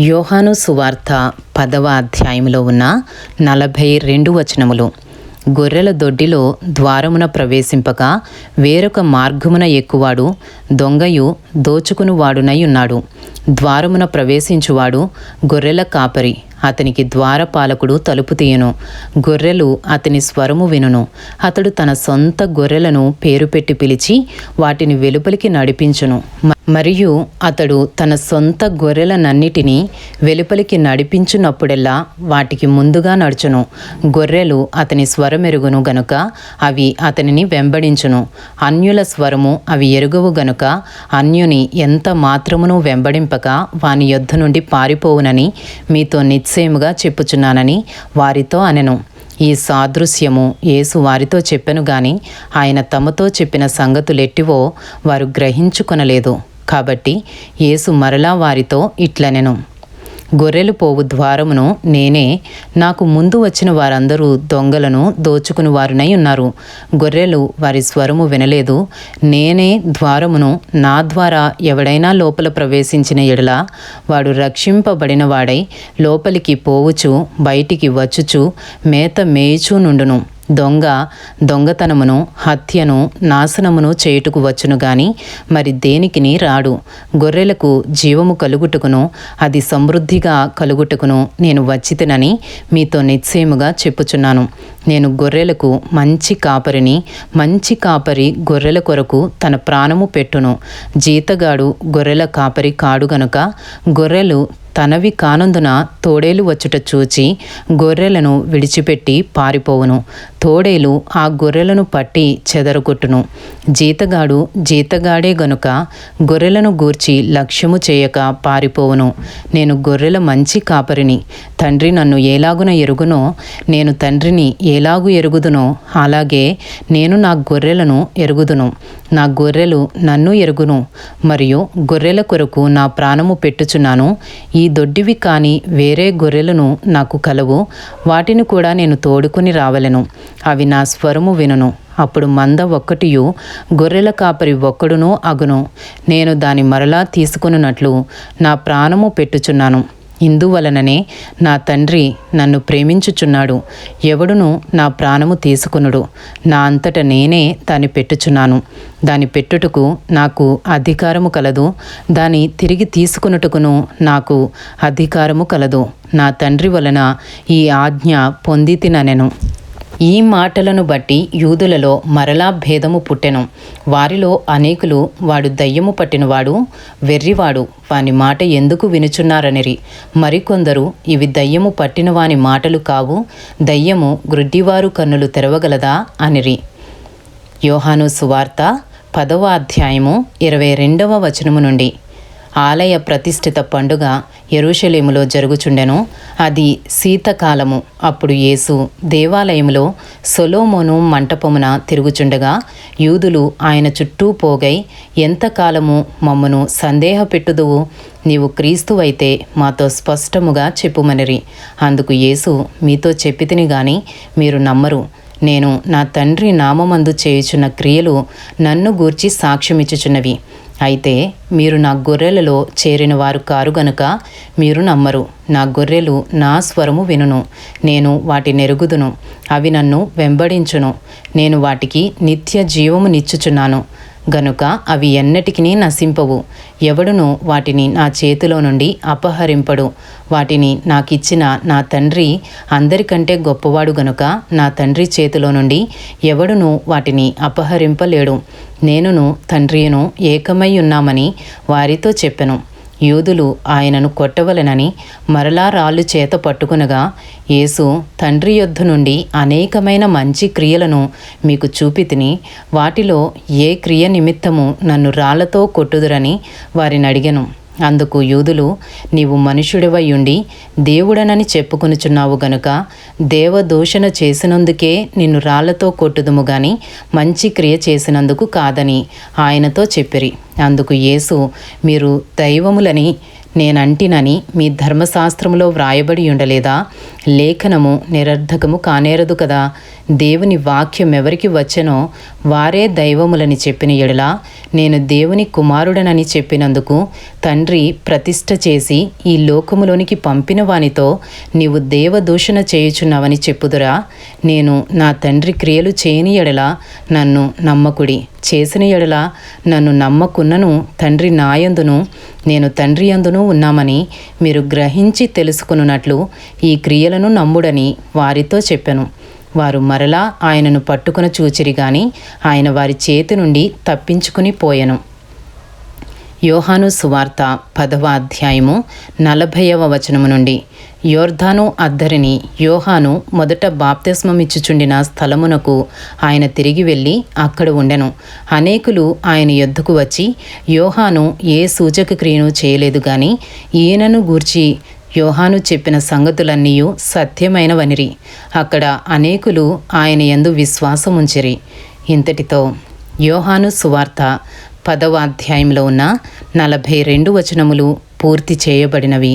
యోహాను సువార్త పదవ అధ్యాయంలో ఉన్న నలభై రెండు వచనములు. గొర్రెల దొడ్డిలో ద్వారమున ప్రవేశింపగా వేరొక మార్గమున ఎక్కువాడు దొంగయు దోచుకుని వాడునై ఉన్నాడు. ద్వారమున ప్రవేశించువాడు గొర్రెల కాపరి. అతనికి ద్వారపాలకుడు తలుపు తీయను. గొర్రెలు అతని స్వరము వినును. అతడు తన సొంత గొర్రెలను పేరు పెట్టి పిలిచి వాటిని వెలుపలికి నడిపించును. మరియు అతడు తన సొంత గొర్రెలనన్నిటినీ వెలుపలికి నడిపించున్నప్పుడెల్లా వాటికి ముందుగా నడుచును. గొర్రెలు అతని స్వరమెరుగును గనుక అవి అతనిని వెంబడించును. అన్యుల స్వరము అవి ఎరుగవు గనుక అన్యుని ఎంత మాత్రమును వెంబడింప వెంబడింపక వాని యొద్ద నుండి పారిపోవునని మీతో నిశ్చయముగా చెప్పుచున్నానని వారితో అనెను. ఈ సాదృశ్యము యేసు వారితో చెప్పెను గాని ఆయన తమతో చెప్పిన సంగతులెట్టివో వారు గ్రహించుకొనలేదు. కాబట్టి యేసు మరలా వారితో ఇట్లనెను. గొర్రెలు పోవు ద్వారమును నేనే. నాకు ముందు వచ్చిన వారందరూ దొంగలను దోచుకుని వారునై ఉన్నారు. గొర్రెలు వారి స్వరము వినలేదు. నేనే ద్వారమును నా ద్వారా ఎవడైనా లోపల ప్రవేశించిన ఎడల వాడు రక్షింపబడిన వాడై లోపలికి పోవుచు బయటికి వచ్చుచు మేత మేయుచూ నుండును. దొంగ దొంగతనమును హత్యను నాశనమును చేయుటకు వచ్చును గాని మరి దేనికిని రాడు? గొర్రెలకు జీవము కలుగుటకును అది సమృద్ధిగా కలుగుటకును నేను వచ్చితనని మీతో నిశ్చయముగా చెప్పుచున్నాను. నేను గొర్రెలకు మంచి కాపరిని మంచి కాపరి గొర్రెల కొరకు తన ప్రాణము పెట్టును. జీతగాడు గొర్రెల కాపరి కాడు గనుక గొర్రెలు తనవి కానందున తోడేలు వచ్చుట చూచి గొర్రెలను విడిచిపెట్టి పారిపోవును. తోడేలు ఆ గొర్రెలను పట్టి చెదరగొట్టును. జీతగాడు జీతగాడే గనుక గొర్రెలను గూర్చి లక్ష్యము చేయక పారిపోవును. నేను గొర్రెల మంచి కాపరిని. తండ్రి నన్ను ఏలాగున ఎరుగునో? నేను తండ్రిని ఏలాగు ఎరుగుదునో? అలాగే నేను నా గొర్రెలను ఎరుగుదును. నా గొర్రెలు నన్ను ఎరుగును. మరియు గొర్రెల కొరకు నా ప్రాణము పెట్టుచున్నాను. ఈ దొడ్డివి కాని వేరే గొర్రెలను నాకు కలవు. వాటిని కూడా నేను తోడుకుని రావలను. అవి నా స్వరము వినును. అప్పుడు మంద ఒక్కటియు గొర్రెల కాపరి ఒక్కడునూ అగును. నేను దాని మరలా తీసుకొనున్నట్లు నా ప్రాణము పెట్టుచున్నాను. ఇందువలననే నా తండ్రి నన్ను ప్రేమించుచున్నాడు. ఎవడును నా ప్రాణము తీసుకునుడు. నా అంతట నేనే దాన్ని పెట్టుచున్నాను. దాని పెట్టుటకు నాకు అధికారము కలదు. దాని తిరిగి తీసుకునుటకును నాకు అధికారము కలదు. నా తండ్రి వలన ఈ ఆజ్ఞ పొందితిననెను. ఈ మాటలను బట్టి యూదులలో మరలా భేదము పుట్టెను. వారిలో అనేకులు వాడు దయ్యము పట్టినవాడు వెర్రివాడు వాని మాట ఎందుకు వినుచున్నారనిరి. మరికొందరు ఇవి దయ్యము పట్టిన వాని మాటలు కావు దయ్యము గ్రుడ్డివారు కన్నులు తెరవగలదా అనిరి. యోహాను సువార్త పదవ అధ్యాయము ఇరవై రెండవ వచనము నుండి. ఆలయ ప్రతిష్ఠిత పండుగ ఎరుషలేములో జరుగుచుండెను. అది శీతకాలము. అప్పుడు యేసు దేవాలయములో సొలోమోను మంటపమున తిరుగుచుండగా యూదులు ఆయన చుట్టూ పోగై ఎంతకాలము మమ్మను సందేహపెట్టుదువు? నీవు క్రీస్తువైతే మాతో స్పష్టముగా చెప్పుమనిరి. అందుకు యేసు మీతో చెప్పితిని గాని మీరు నమ్మరు. నేను నా తండ్రి నామమందు చేయుచున్న క్రియలు నన్ను గూర్చి సాక్ష్యమిచ్చుచున్నవి. అయితే మీరు నా గొర్రెలలో చేరిన వారు కారు గనుక మీరు నమ్మరు. నా గొర్రెలు నా స్వరము వినును. నేను వాటి నెరుగుదును. అవి నన్ను వెంబడించును. నేను వాటికి నిత్య జీవము నిచ్చుచున్నాను గనుక అవి ఎన్నటికి నశింపవు. ఎవడును వాటిని నా చేతిలో నుండి అపహరింపడు. వాటిని నాకిచ్చిన నా తండ్రి అందరికంటే గొప్పవాడు గనుక నా తండ్రి చేతిలో నుండి ఎవడును వాటిని అపహరింపలేడు. నేనును తండ్రియును ఏకమై ఉన్నామని వారితో చెప్పెను. యూదులు ఆయనను కొట్టవలెనని మరలా రాళ్ళు చేత పట్టుకునగా యేసు తండ్రి యొద్ద నుండి అనేకమైన మంచి క్రియలను మీకు చూపితిని. వాటిలో ఏ క్రియ నిమిత్తము నన్ను రాళ్ళతో కొట్టుదురని వారిని అడిగను. అందుకు యూదులు నీవు మనుషుడివై ఉండి దేవుడనని చెప్పుకొనుచున్నావు గనుక దేవదూషణ చేసినందుకే నిన్ను రాళ్ళతో కొట్టుదుము గాని మంచి క్రియ చేసినందుకు కాదని ఆయనతో చెప్పిరి. అందుకు యేసు మీరు దైవములని నేనంటినని మీ ధర్మశాస్త్రములో వ్రాయబడి ఉండలేదా? లేఖనము నిరర్ధకము కానేరదు కదా. దేవుని వాక్యం ఎవరికి వచ్చెనో వారే దైవములని చెప్పిన ఎడలా నేను దేవుని కుమారుడనని చెప్పినందుకు తండ్రి ప్రతిష్ట చేసి ఈ లోకములోనికి పంపిన వానితో నీవు దేవదూషణ చేయుచున్నావని చెప్పుదురా. నేను నా తండ్రి క్రియలు చేయని ఎడలా నన్ను నమ్మకుడి. చేసిన ఎడల నన్ను నమ్మకున్నను తండ్రి నాయందును నేను తండ్రి అందును ఉన్నామని మీరు గ్రహించి తెలుసుకున్నట్లు ఈ క్రియలను నమ్ముడని వారితో చెప్పాను. వారు మరలా ఆయనను పట్టుకుని చూచిరి గాని ఆయన వారి చేతి నుండి తప్పించుకుని పోయెను. యోహాను సువార్త పదవ అధ్యాయము నలభైవ వచనము నుండి. యోర్ధాను అద్దరిని యోహాను మొదట బాప్తిస్మమిచ్చుచుండిన స్థలమునకు ఆయన తిరిగి వెళ్ళి అక్కడ ఉండెను. అనేకులు ఆయన యొద్దకు వచ్చి యోహాను ఏ సూచక క్రియను చేయలేదు గాని ఈయనను గూర్చి యోహాను చెప్పిన సంగతులన్నీ సత్యమైనవనిరి. అక్కడ అనేకులు ఆయన యందు విశ్వాసం ఉంచిరి ఇంతటితో యోహాను సువార్త పదవ అధ్యాయంలో ఉన్న నలభై రెండు వచనములు పూర్తి చేయబడినవి.